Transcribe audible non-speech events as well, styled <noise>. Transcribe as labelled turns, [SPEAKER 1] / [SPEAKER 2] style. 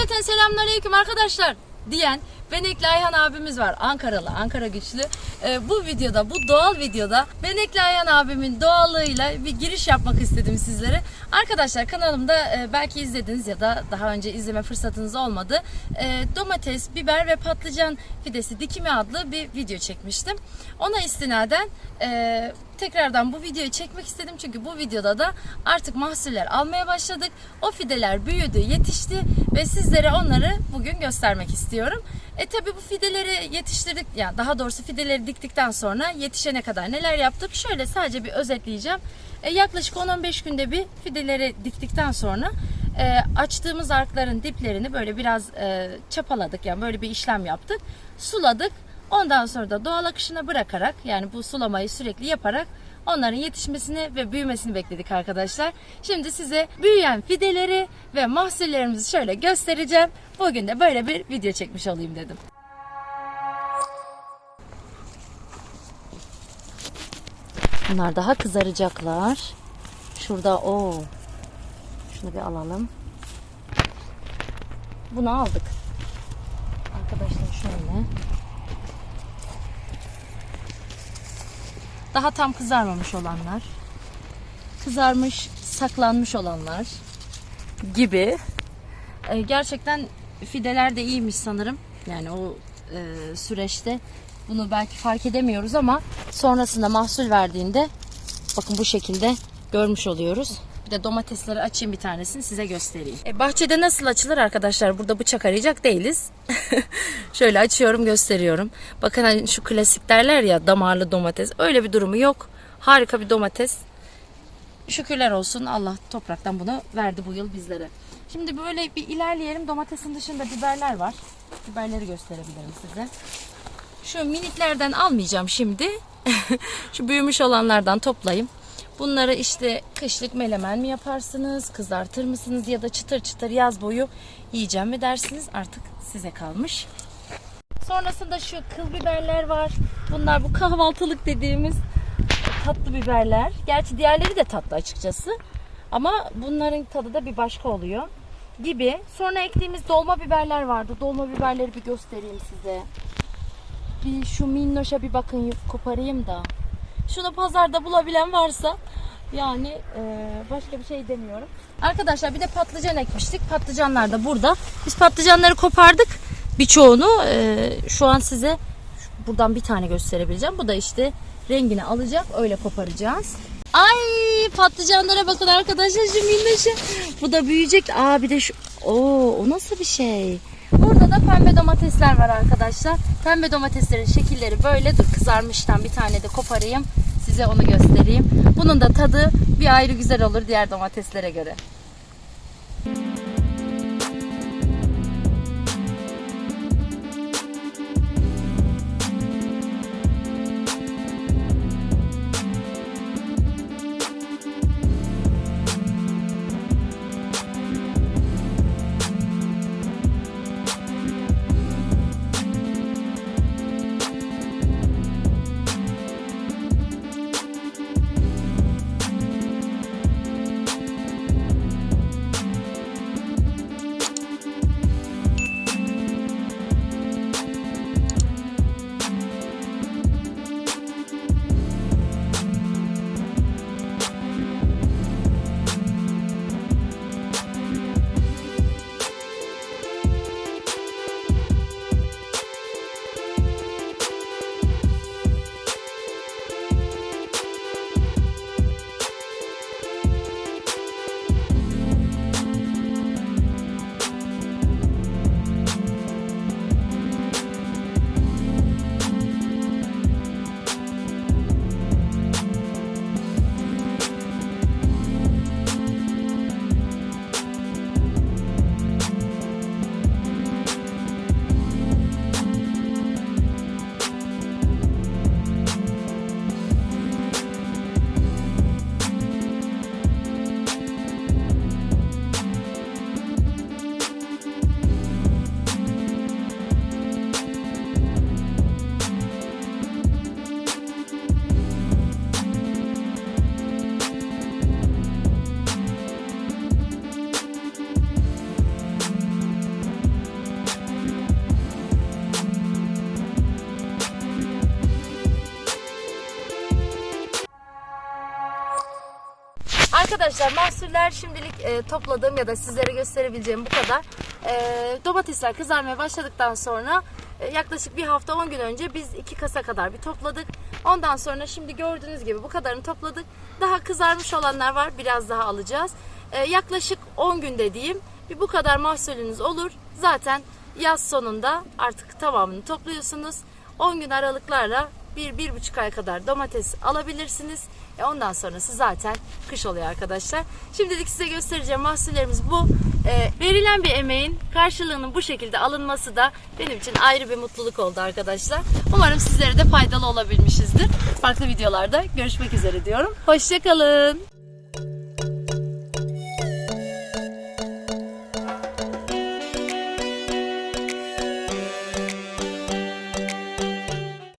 [SPEAKER 1] Cümleten selamünaleyküm arkadaşlar diyen Benekli Ayhan abimiz var. Ankaralı, Ankara güçlü. Ee, bu videoda, bu doğal videoda Benekli Ayhan abimin doğallığıyla bir giriş yapmak istedim sizlere. Arkadaşlar kanalımda e, belki izlediniz ya da daha önce izleme fırsatınız olmadı. E, domates, biber ve patlıcan fidesi dikimi adlı bir video çekmiştim. Ona istinaden e, tekrardan bu videoyu çekmek istedim çünkü bu videoda da artık mahsuller almaya başladık. O fideler büyüdü, yetişti ve sizlere onları bugün göstermek istiyorum. E tabi bu fideleri yetiştirdik, yani daha doğrusu fideleri diktikten sonra yetişene kadar neler yaptık? Şöyle sadece bir özetleyeceğim. E, yaklaşık 10-15 günde bir fideleri diktikten sonra e, açtığımız arkların diplerini böyle biraz e, çapaladık yani böyle bir işlem yaptık. Suladık. Ondan sonra da doğal akışına bırakarak yani bu sulamayı sürekli yaparak onların yetişmesini ve büyümesini bekledik arkadaşlar. Şimdi size büyüyen fideleri ve mahsullerimizi şöyle göstereceğim. Bugün de böyle bir video çekmiş olayım dedim. Bunlar daha kızaracaklar. Şurada o. Şunu bir alalım. Bunu aldık. Arkadaşlar şöyle. Daha tam kızarmamış olanlar. Kızarmış, saklanmış olanlar gibi. Ee, gerçekten fideler de iyiymiş sanırım. Yani o e, süreçte bunu belki fark edemiyoruz ama sonrasında mahsul verdiğinde bakın bu şekilde görmüş oluyoruz. Bir de domatesleri açayım bir tanesini size göstereyim. E, bahçede nasıl açılır arkadaşlar? Burada bıçak arayacak değiliz. <laughs> Şöyle açıyorum gösteriyorum. Bakın hani şu klasik derler ya damarlı domates. Öyle bir durumu yok. Harika bir domates. Şükürler olsun Allah topraktan bunu verdi bu yıl bizlere. Şimdi böyle bir ilerleyelim. Domatesin dışında biberler var. Biberleri gösterebilirim size. Şu miniklerden almayacağım şimdi. <laughs> Şu büyümüş olanlardan toplayayım. Bunları işte kışlık melemen mi yaparsınız, kızartır mısınız ya da çıtır çıtır yaz boyu yiyeceğim mi dersiniz artık size kalmış. Sonrasında şu kıl biberler var. Bunlar bu kahvaltılık dediğimiz tatlı biberler. Gerçi diğerleri de tatlı açıkçası. Ama bunların tadı da bir başka oluyor gibi. Sonra ektiğimiz dolma biberler vardı. Dolma biberleri bir göstereyim size. Bir şu minnoşa bir bakın koparayım da. Şunu pazarda bulabilen varsa yani e, başka bir şey demiyorum. Arkadaşlar bir de patlıcan ekmiştik. Patlıcanlar da burada. Biz patlıcanları kopardık. Birçoğunu e, şu an size buradan bir tane gösterebileceğim. Bu da işte rengini alacak. Öyle koparacağız. Ay patlıcanlara bakın arkadaşlar şu minnoşu. Bu da büyüyecek. Aa bir de şu. Oo o nasıl bir şey? Burada da pembe domatesler var arkadaşlar. Pembe domateslerin şekilleri böyle. Dur kızarmıştan bir tane de koparayım. Size onu göstereyim. Bunun da tadı bir ayrı güzel olur diğer domateslere göre. Arkadaşlar mahsuller şimdilik e, topladığım ya da sizlere gösterebileceğim bu kadar. E, domatesler kızarmaya başladıktan sonra e, yaklaşık bir hafta 10 gün önce biz iki kasa kadar bir topladık. Ondan sonra şimdi gördüğünüz gibi bu kadarını topladık. Daha kızarmış olanlar var biraz daha alacağız. E, yaklaşık 10 gün dediğim bir bu kadar mahsulünüz olur. Zaten yaz sonunda artık tamamını topluyorsunuz. 10 gün aralıklarla bir, bir buçuk ay kadar domates alabilirsiniz. E ondan sonrası zaten kış oluyor arkadaşlar. Şimdilik size göstereceğim mahsullerimiz bu. E, verilen bir emeğin karşılığının bu şekilde alınması da benim için ayrı bir mutluluk oldu arkadaşlar. Umarım sizlere de faydalı olabilmişizdir. Farklı videolarda görüşmek üzere diyorum. Hoşçakalın.